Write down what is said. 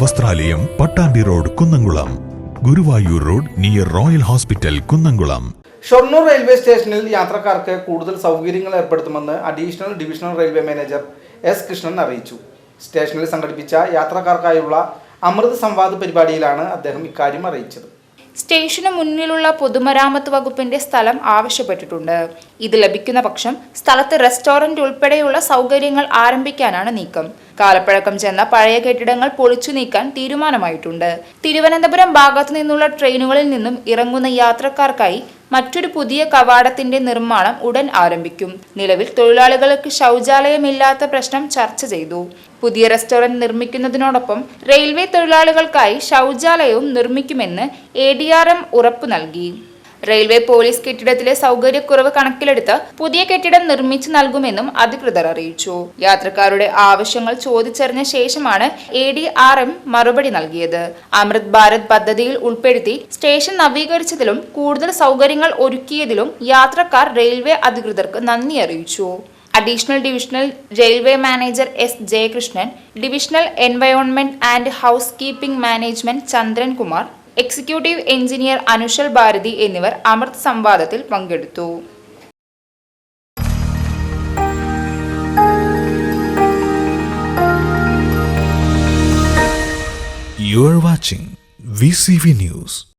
വസ്ത്രാലയം Pattambi road Kunnamkulam. Guruvayur road near royal hospital Kunnamkulam. Shoranur railway സ്റ്റേഷനിൽ യാത്രക്കാർക്ക് കൂടുതൽ സൗകര്യങ്ങൾ ഏർപ്പെടുത്തുമെന്ന് additional divisional railway manager S Krishnan അറിയിച്ചു. സ്റ്റേഷനിൽ സംഘടിപ്പിച്ച യാത്രക്കാർക്കായുള്ള അമൃത് സംവാദ് പരിപാടിയിലാണ് അദ്ദേഹം ഇക്കാര്യം അറിയിച്ചത്. സ്റ്റേഷന് മുന്നിലുള്ള പൊതുമരാമത്ത് വകുപ്പിന്റെ സ്ഥലം ആവശ്യപ്പെട്ടിട്ടുണ്ട്. ഇത് ലഭിക്കുന്ന പക്ഷം സ്ഥലത്ത് റെസ്റ്റോറന്റ് ഉൾപ്പെടെയുള്ള സൗകര്യങ്ങൾ ആരംഭിക്കാനാണ് നീക്കം. കാലപ്പഴക്കം ചെന്ന പഴയ കെട്ടിടങ്ങൾ പൊളിച്ചു നീക്കാൻ തീരുമാനമായിട്ടുണ്ട്. തിരുവനന്തപുരം ഭാഗത്തു നിന്നുള്ള ട്രെയിനുകളിൽ നിന്നും ഇറങ്ങുന്ന യാത്രക്കാർക്കായി മറ്റൊരു പുതിയ കവാടത്തിന്റെ നിർമ്മാണം ഉടൻ ആരംഭിക്കും. നിലവിൽ തൊഴിലാളികൾക്ക് ശൗചാലയമില്ലാത്ത പ്രശ്നം ചർച്ച ചെയ്തു. പുതിയ റെസ്റ്റോറന്റ് നിർമ്മിക്കുന്നതിനോടൊപ്പം റെയിൽവേ തൊഴിലാളികൾക്കായി ശൗചാലയവും നിർമ്മിക്കുമെന്ന് എ ഡി ആർ എം ഉറപ്പു നൽകി. റെയിൽവേ പോലീസ് കെട്ടിടത്തിലെ സൗകര്യക്കുറവ് കണക്കിലെടുത്ത് പുതിയ കെട്ടിടം നിർമ്മിച്ചു നൽകുമെന്നും അധികൃതർ അറിയിച്ചു. യാത്രക്കാരുടെ ആവശ്യങ്ങൾ ചോദിച്ചറിഞ്ഞ ശേഷമാണ് എ ഡി ആർ എം മറുപടി നൽകിയത്. അമൃത് ഭാരത് പദ്ധതിയിൽ ഉൾപ്പെടുത്തി സ്റ്റേഷൻ നവീകരിച്ചതിലും കൂടുതൽ സൗകര്യങ്ങൾ ഒരുക്കിയതിലും യാത്രക്കാർ റെയിൽവേ അധികൃതർക്ക് നന്ദി അറിയിച്ചു. Additional divisional railway manager S Jayakrishnan divisional environment and housekeeping management Chandran Kumar executive engineer Anushal Bharathi എന്നിവർ അമൃത് സംവാദത്തിൽ പങ്കെടുത്തു You are watching VCV News.